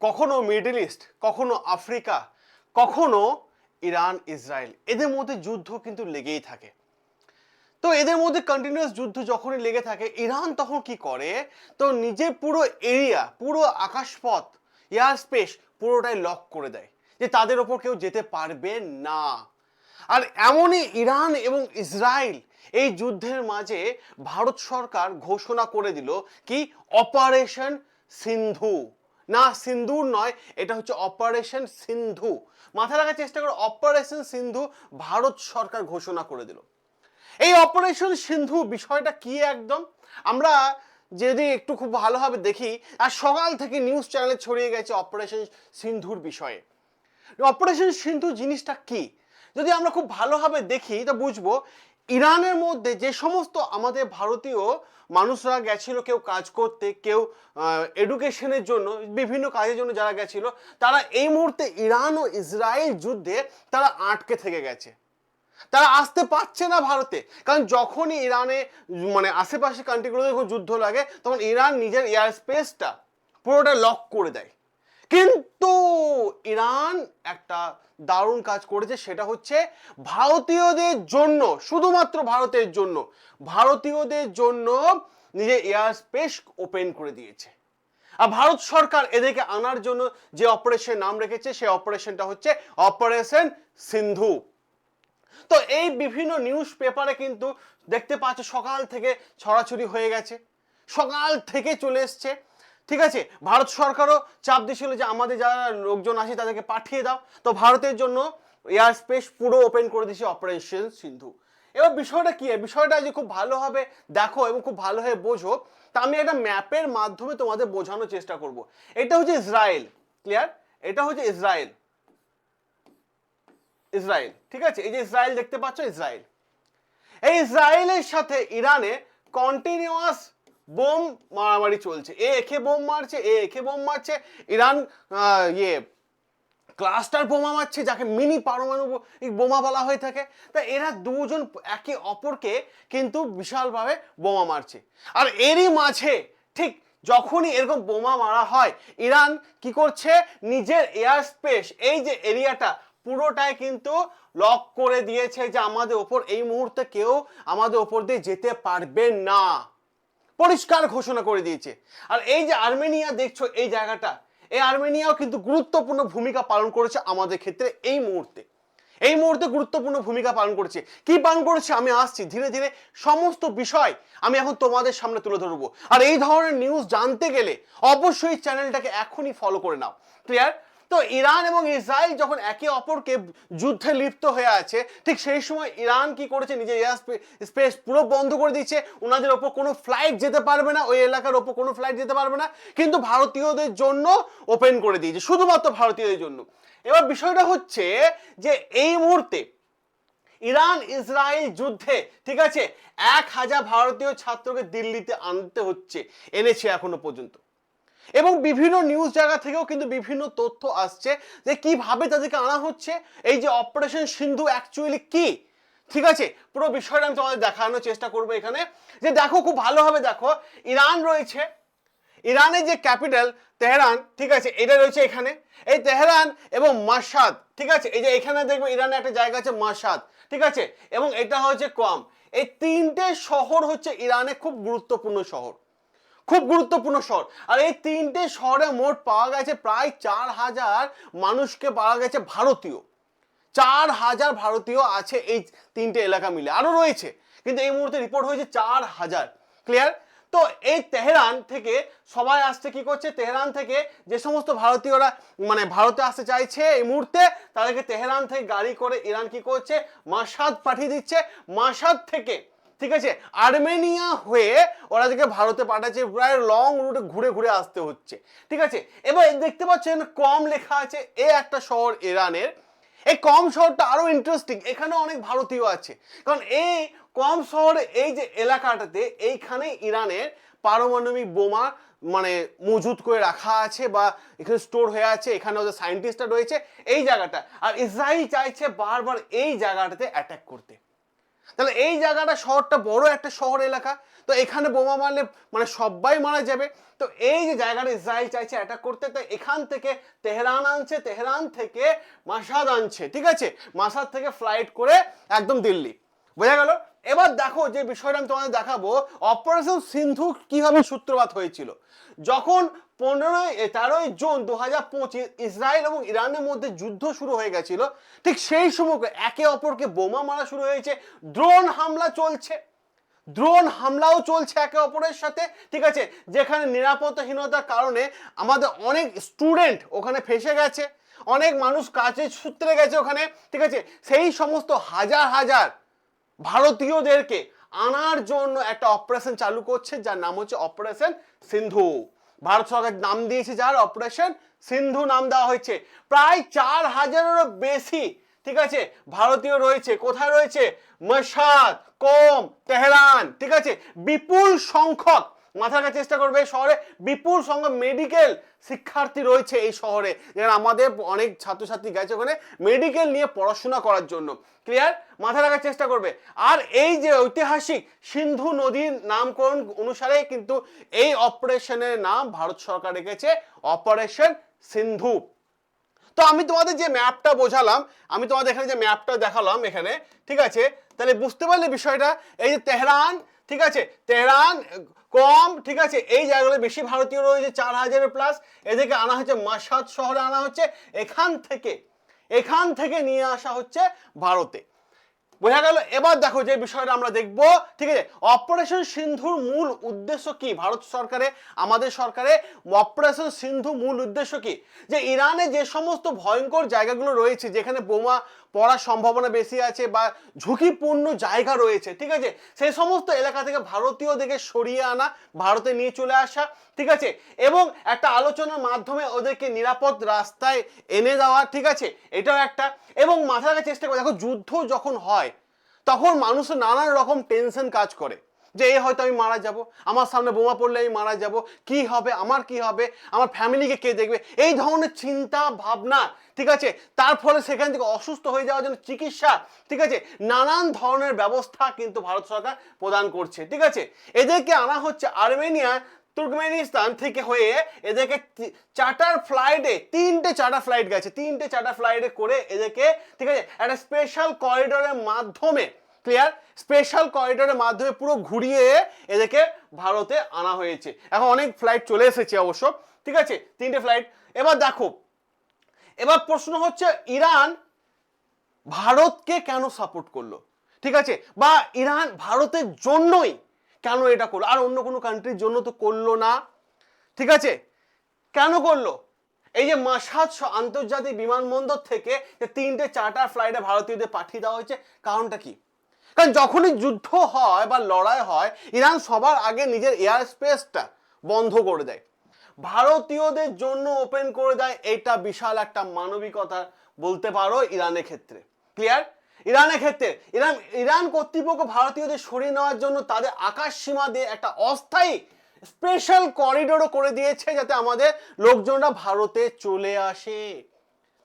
কখনো middle east, কখনো Africa, কখনো ইরান, ইসরায়েল, এদের মধ্যে যুদ্ধ কিন্তু লেগেই থাকে। তো এদের মধ্যে কন্টিনিউয়াস যুদ্ধ যখনই লেগে থাকে, ইরান তখন কি করে? তো নিজের পুরো এরিয়া পুরো আকাশপথ এয়ার স্পেস পুরোটাই লক করে দেয় যে তাদের ওপর কেউ যেতে পারবে না। আর এমনই ইরান এবং ইসরায়েল এই যুদ্ধের মাঝে ভারত সরকার ঘোষণা করে দিল কি অপারেশন সিন্ধু। না সিন্ধুর নয়, এটা হচ্ছে অপারেশন সিন্ধু। মাথায় রাখার চেষ্টা করো অপারেশন সিন্ধু ভারত সরকার ঘোষণা করে দিল। এই অপারেশন সিন্ধু বিষয়টা কি একদম? আমরা যদি একটু খুব ভালোভাবে দেখি, আর সকাল থেকে নিউজ চ্যানেলে ছড়িয়ে গেছে অপারেশন সিন্ধুর বিষয়ে। অপারেশন সিন্ধু জিনিসটা কি? যদি আমরা খুব ভালোভাবে দেখি, তা বুঝব, ইরানের মধ্যে যে সমস্ত আমাদের ভারতীয় মানুষরা গেছিল কেউ কাজ করতে, কেউ এডুকেশনের জন্য, বিভিন্ন কাজের জন্য যারা গেছিল, তারা এই মুহূর্তে ইরান ও ইসরায়েল যুদ্ধে তারা আটকে থেকে গেছে। তারা আসতে পারছে না ভারতে, কারণ যখনই ইরানে মানে আশেপাশে কান্ট্রিগুলোতে যখন যুদ্ধ লাগে, তখন ইরান নিজের এয়ার স্পেসটা পুরোটা লক করে দেয়। কিন্তু ইরান একটা দারুণ কাজ করেছে, সেটা হচ্ছে ভারতীয়দের জন্য, শুধুমাত্র ভারতের জন্য, ভারতীয়দের জন্য নিজের এয়ার স্পেস ওপেন করে দিয়েছে। আর ভারত সরকার এদেরকে আনার জন্য যে অপারেশন নাম রেখেছে, সেই অপারেশনটা হচ্ছে অপারেশন সিন্ধু। তো এই বিভিন্ন নিউজ পেপারে কিন্তু দেখতে পাচ্ছ সকাল থেকে ছড়াছড়ি হয়ে গেছে। সকাল থেকে চলে এসছে। ঠিক আছে? ভারত সরকারও চাপ দিয়েছিল যে আমাদের যারা লোকজন আছে তাদেরকে পাঠিয়ে দাও। তো ভারতের জন্য এয়ার স্পেস পুরো ওপেন করে দিয়েছে অপারেশন সিন্ধু। এবার বিষয়টা কি? বিষয়টা যে খুব ভালোভাবে দেখো, এবং খুব ভালোভাবে বোঝো, তা আমি একটা ম্যাপের মাধ্যমে তোমাদের বোঝানোর চেষ্টা করব। এটা হচ্ছে ইসরায়েল ক্লিয়ার এটা হচ্ছে ইসরায়েল। ইসরায়েল, ঠিক আছে? এই যে ইসরায়েল দেখতে পাচ্ছ, ইসরায়েল। এই ইসরায়েলের সাথে ইরানে কন্টিনিউয়াস বোম মারামারি চলছে। এ একে বোম মারছে, এ একে বোম মারছে। ইরান ইয়ে ক্লাস্টার বোমা মারছে, যাকে মিনি পারমাণবিক বোমা বলা হয়ে থাকে। তা এরা দুজন একে অপরকে কিন্তু বিশালভাবে বোমা মারছে। আর এরই মাঝে, ঠিক যখনই এরকম বোমা মারা হয়, ইরান কি করছে? নিজের এয়ার স্পেস এই যে এরিয়াটা, পুরোটাই কিন্তু লক করে দিয়েছে যে আমাদের ওপর এই মুহূর্তে কেউ আমাদের ওপর দিয়ে যেতে পারবে না। পরিষ্কার ঘোষণা করে দিয়েছে। আর এই যে আর্মেনিয়া, দেখছ এই জায়গাটা, এই আর্মেনিয়াও কিন্তু গুরুত্বপূর্ণ ভূমিকা পালন করেছে আমাদের ক্ষেত্রে এই মুহূর্তে। এই মুহূর্তে গুরুত্বপূর্ণ ভূমিকা পালন করেছে। কি পালন করেছে? আমি আসছি। ধীরে ধীরে সমস্ত বিষয় আমি এখন তোমাদের সামনে তুলে ধরবো। আর এই ধরনের নিউজ জানতে গেলে অবশ্যই চ্যানেলটাকে এখনই ফলো করে নাও। ক্লিয়ার তো ইরান এবং ইসরায়েল যখন একে অপরকে যুদ্ধে লিপ্ত হয়ে আছে, ঠিক সেই সময় ইরান কি করেছে? নিজের এয়ার স্পেস পুরো বন্ধ করে দিচ্ছে। ওনাদের ওপর কোনো ফ্লাইট যেতে পারবে না, ওই এলাকার ওপর কোনো ফ্লাইট যেতে পারবে না। কিন্তু ভারতীয়দের জন্য ওপেন করে দিয়েছে, শুধুমাত্র ভারতীয়দের জন্য। এবার বিষয়টা হচ্ছে যে এই মুহূর্তে ইরান, ইসরায়েল যুদ্ধে, ঠিক আছে? এক হাজার ভারতীয় ছাত্রকে দিল্লিতে আনতে হচ্ছে, এনেছে এখনও পর্যন্ত। এবং বিভিন্ন নিউজ জায়গা থেকেও কিন্তু বিভিন্ন তথ্য আসছে যে কীভাবে তাদেরকে আনা হচ্ছে। এই যে অপারেশন সিন্ধু অ্যাকচুয়ালি কি? ঠিক আছে? পুরো বিষয়টা আমি তোমাদের দেখানোর চেষ্টা করব এখানে। যে দেখো, খুব ভালোভাবে দেখো, ইরান রয়েছে। ইরানের যে ক্যাপিটাল তেহরান, ঠিক আছে, এটা রয়েছে এখানে। এই তেহরান এবং মাসাদ ঠিক আছে, এই যে এখানে দেখবে ইরানে একটা জায়গা আছে মাসাদ ঠিক আছে, এবং এটা হচ্ছে কম এই তিনটে শহর হচ্ছে ইরানে খুব গুরুত্বপূর্ণ শহর। খুব গুরুত্বপূর্ণ শহর। আর এই তিনটে শহরে মোট পাওয়া গেছে প্রায় চার হাজার মানুষকে পাওয়া গেছে ভারতীয়। চার হাজার ভারতীয় আছে এই তিনটে এলাকা মিলে। আরও রয়েছে, কিন্তু এই মুহূর্তে রিপোর্ট হয়েছে চার হাজার। ক্লিয়ার তো এই তেহরান থেকে সবাই আসছে কি করছে? তেহরান থেকে যে সমস্ত ভারতীয়রা মানে ভারতে আসতে চাইছে এই মুহূর্তে, তাদেরকে তেহরান থেকে গাড়ি করে ইরান কি করছে? মাসাদ পাঠিয়ে দিচ্ছে। মাসাদ থেকে ঠিক আছে? আর্মেনিয়া হয়ে ওরা থেকে ভারতে পাঠাচ্ছে, প্রায় লং রুটে ঘুরে ঘুরে আসতে হচ্ছে। ঠিক আছে? এবার দেখতে পাচ্ছেন, কম লেখা আছে এ একটা শহর ইরানের। এই কম শহরটা আরও ইন্টারেস্টিং এখানে অনেক ভারতীয় আছে। কারণ এই কম শহরে, এই যে এলাকাটাতে, এইখানে ইরানের পারমাণবিক বোমা মানে মজুত করে রাখা আছে বা এখানে স্টোর হয়ে আছে, এখানে ওদের সায়েন্টিস্টরা রয়েছে, এই জায়গাটা। আর ইসরায়েল চাইছে বারবার এই জায়গাটাতে অ্যাটাক করতে। তাহলে এই জায়গাটা শহরটা বড় একটা শহর এলাকা, তো এখানে বোমা মারলে মানে সবাই মারা যাবে। তো এই যে জায়গাটা ইসরায়েল চাইছে অ্যাটাক করতে, তো এখান থেকে তেহরান আনছে, তেহরান থেকে মাসাদ আনছে, ঠিক আছে? মাসাদ থেকে ফ্লাইট করে একদম দিল্লি। বোঝা গেল? এবার দেখো যে বিষয়টা আমি তোমাদের দেখাবো অপারেশন সিন্ধু কীভাবে সূত্রপাত হয়েছিল। যখন পনেরোই, তেরোই জুন দু হাজার পঁচিশ ইসরায়েল এবং ইরানের মধ্যে যুদ্ধ শুরু হয়ে গেছিল, ঠিক সেই সময় একে অপরকে বোমা মারা শুরু হয়েছে ড্রোন হামলা চলছে। ড্রোন হামলাও চলছে একে অপরের সাথে, ঠিক আছে? যেখানে নিরাপত্তাহীনতার কারণে আমাদের অনেক স্টুডেন্ট ওখানে ফেসে গেছে, অনেক মানুষ কাজে সূত্রে গেছে ওখানে, ঠিক আছে? সেই সমস্ত হাজার হাজার ভারতীয়দেরকে আনার জন্য একটা অপারেশন চালু করছে, যার নাম হচ্ছে অপারেশন সিন্ধু। ভারত সরকার নাম দিয়েছে যার অপারেশন সিন্ধু নাম দেওয়া হয়েছে। প্রায় চার হাজারেরও বেশি, ঠিক আছে, ভারতীয় রয়েছে। কোথায় রয়েছে? মশাদ, কোম, তেহরান, ঠিক আছে? বিপুল সংখ্যক মাথা রাখার চেষ্টা করবে। এই শহরে বিপুল সংখ্যক মেডিকেল শিক্ষার্থী রয়েছে এই শহরে। যেখানে আমাদের অনেক ছাত্রছাত্রী গেছে ওখানে মেডিকেল নিয়ে পড়াশোনা করার জন্য। ক্লিয়ার মাথা রাখার চেষ্টা করবে। আর এই যে ঐতিহাসিক সিন্ধু নদীর নামকরণ অনুসারে কিন্তু এই অপারেশনের নাম ভারত সরকার রেখেছে অপারেশন সিন্ধু। তো আমি তোমাদের যে ম্যাপটা বোঝালাম, আমি তোমাদের এখানে যে ম্যাপটা দেখালাম এখানে, ঠিক আছে? তাহলে বুঝতে পারলে বিষয়টা, এই যে তেহরান ঠিক আছে? তেহরান, কম, ঠিক আছে? এই জায়গাগুলো বেশি ভারতীয় রয়েছে, চার হাজারের প্লাস এদেরকে আনা হচ্ছে মাসাদ শহরে আনা হচ্ছে। এখান থেকে এখান থেকে নিয়ে আসা হচ্ছে ভারতে। বোঝা গেল? এবার দেখো যে বিষয়টা আমরা দেখব। ঠিক আছে? অপারেশন সিন্ধুর মূল উদ্দেশ্য কি? ভারত সরকারে, আমাদের সরকারে অপারেশন সিন্ধু মূল উদ্দেশ্য কি? যে ইরানে যে সমস্ত ভয়ঙ্কর জায়গাগুলো রয়েছে, যেখানে বোমা পড়ার সম্ভাবনা বেশি আছে বা ঝুঁকিপূর্ণ জায়গা রয়েছে, ঠিক আছে? সেই সমস্ত এলাকা থেকে ভারতীয়দেরকে সরিয়ে আনা, ভারতে নিয়ে চলে আসা, ঠিক আছে? এবং একটা আলোচনার মাধ্যমে ওদেরকে নিরাপদ রাস্তায় এনে দেওয়া, ঠিক আছে? এটাও একটা। এবং মাথা রাখার চেষ্টা করে, দেখো যুদ্ধ যখন হয়, তখন মানুষের নানান রকম টেনশন কাজ করে। যে এই হয়তো আমি মারা যাব, আমার সামনে বোমা পড়লে আমি মারা যাব, কি হবে, আমার কি হবে, আমার ফ্যামিলিকে কে দেখবে, এই ধরনের চিন্তা ভাবনা, ঠিক আছে? তার ফলে সেখান থেকে অসুস্থ হয়ে যাওয়ার জন্য চিকিৎসা, ঠিক আছে? নানান ধরনের ব্যবস্থা কিন্তু ভারত সরকার প্রদান করছে, ঠিক আছে? এদেরকে আনা হচ্ছে আর্মেনিয়া, তুর্কমেনিস্তান থেকে হয়ে এদেরকে চার্টার ফ্লাইটে তিনটে চার্টার ফ্লাইট গেছে, তিনটে চার্টার ফ্লাইটে করে এদেরকে, ঠিক আছে? একটা স্পেশাল করিডোরের মাধ্যমে ক্লিয়ার স্পেশাল করিডোরের মাধ্যমে পুরো ঘুরিয়ে এদেরকে ভারতে আনা হয়েছে। এখন অনেক ফ্লাইট চলে এসেছে অবশ্য। ঠিক আছে? তিনটে ফ্লাইট এবার দেখো, এবার প্রশ্ন হচ্ছে, ইরান ভারতকে কেন সাপোর্ট করল? ঠিক আছে? বা ইরান ভারতের জন্যই কেন এটা করল? আর অন্য কোনো কান্ট্রির জন্য তো করল না। ঠিক আছে? কেন করল? এই যে মাসাদ আন্তর্জাতিক বিমানবন্দর থেকে যে তিনটে চার্টার ফ্লাইটে ভারতীয়দের পাঠিয়ে দেওয়া হয়েছে, কারণটা কি? কারণ যখনই যুদ্ধ হয় বা লড়াই হয়, ইরান সবার আগে নিজের এয়ার স্পেসটা বন্ধ করে দেয়। ভারতীয়দের জন্য ওপেন করে দেয়, এটা বিশাল একটা মানবিকতা বলতে পারো ইরানের ক্ষেত্রে। ক্লিয়ার ইরানের ক্ষেত্রে। ইরান ইরান কর্তৃপক্ষ ভারতীয়দের সরিয়ে নেওয়ার জন্য তাদের আকাশ সীমা দিয়ে একটা অস্থায়ী স্পেশাল করিডোরও করে দিয়েছে যাতে আমাদের লোকজনরা ভারতে চলে আসে।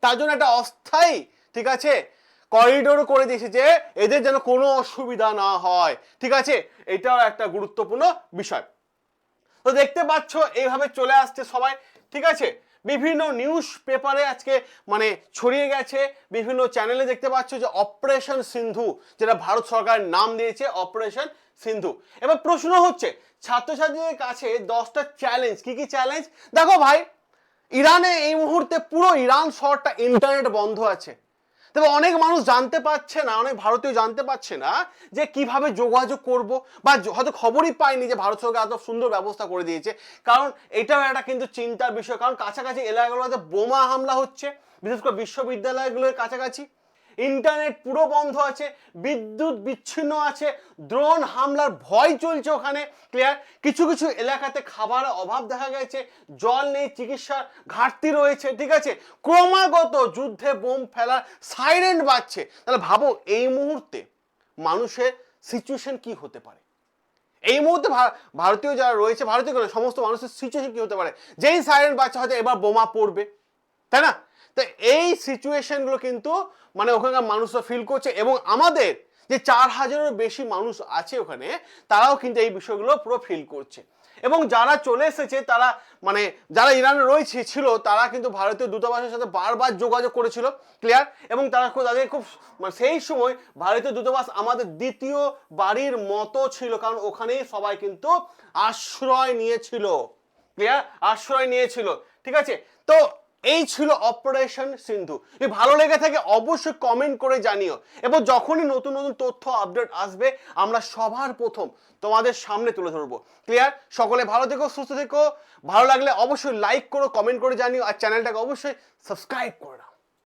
তার জন্য একটা অস্থায়ী, ঠিক আছে? করিডোর করে দিয়েছে যে এদের যেন কোনো অসুবিধা না হয়। ঠিক আছে? এটাও একটা গুরুত্বপূর্ণ বিষয়। তো দেখতে পাচ্ছ, এইভাবে চলে আসছে সবাই। ঠিক আছে? বিভিন্ন নিউজ পেপারে আজকে মানে ছড়িয়ে গেছে। বিভিন্ন চ্যানেলে দেখতে পাচ্ছ যে অপারেশন সিন্ধু, যেটা ভারত সরকার নাম দিয়েছে অপারেশন সিন্ধু। এবার প্রশ্ন হচ্ছে, ছাত্রছাত্রীদের কাছে দশটা চ্যালেঞ্জ কি কি চ্যালেঞ্জ দেখো ভাই, ইরানে এই মুহূর্তে পুরো ইরান শহরটা ইন্টারনেট বন্ধ আছে। তবে অনেক মানুষ জানতে পারছে না, অনেক ভারতীয় জানতে পারছে না যে কীভাবে যোগাযোগ করব বা হয়তো খবরই পায়নি যে ভারত সরকার এত সুন্দর ব্যবস্থা করে দিয়েছে। কারণ এটাও একটা কিন্তু চিন্তার বিষয়, কারণ কাছাকাছি এলাকাগুলোতে বোমা হামলা হচ্ছে, বিশেষ করে বিশ্ববিদ্যালয়গুলোর কাছাকাছি। ইন্টারনেট পুরো বন্ধ আছে, বিদ্যুৎ বিচ্ছিন্ন আছে ড্রোন হামলার ভয় চলছে ওখানে ক্লিয়ার কিছু কিছু এলাকাতে খাবারের অভাব দেখা গেছে, জল নেই চিকিৎসার ঘাটতি রয়েছে, ঠিক আছে? ক্রমাগত যুদ্ধে বোম ফেলার সাইরেন্ট বাজছে। তাহলে ভাবো, এই মুহূর্তে মানুষের সিচুয়েশন কি হতে পারে? এই মুহূর্তে ভারতীয় যারা রয়েছে, ভারতীয় সমস্ত মানুষের সিচুয়েশন কি হতে পারে? যেই সাইরেন্ট বাচ্চা হয়তো এবার বোমা পড়বে, তাই না? তো এই সিচুয়েশনগুলো কিন্তু মানে ওখানকার মানুষরা ফিল করছে এবং আমাদের যে চার হাজারেরও বেশি মানুষ আছে ওখানে, তারাও কিন্তু এই বিষয়গুলো পুরো ফিল করছে। এবং যারা চলে এসেছে, তারা মানে যারা ইরানে রয়েছে, ছিল, তারা কিন্তু ভারতীয় দূতাবাসের সাথে বারবার যোগাযোগ করেছিল ক্লিয়ার এবং তারা তাদের খুব মানে সেই সময় ভারতীয় দূতাবাস আমাদের দ্বিতীয় বাড়ির মতো ছিল, কারণ ওখানেই সবাই কিন্তু আশ্রয় নিয়েছিল ক্লিয়ার আশ্রয় নিয়েছিল, ঠিক আছে? তো এই ছিল অপারেশন সিন্ধু। যদি ভালো লেগে থাকে, অবশ্যই কমেন্ট করে জানিও। এবং যখনই নতুন নতুন তথ্য আপডেট আসবে, আমরা সবার প্রথম তোমাদের সামনে তুলে ধরবো। ক্লিয়ার সকলে ভালো থেকো, সুস্থ থেকো। ভালো লাগলে অবশ্যই লাইক করো কমেন্ট করে জানিও। আর চ্যানেলটাকে অবশ্যই সাবস্ক্রাইব করো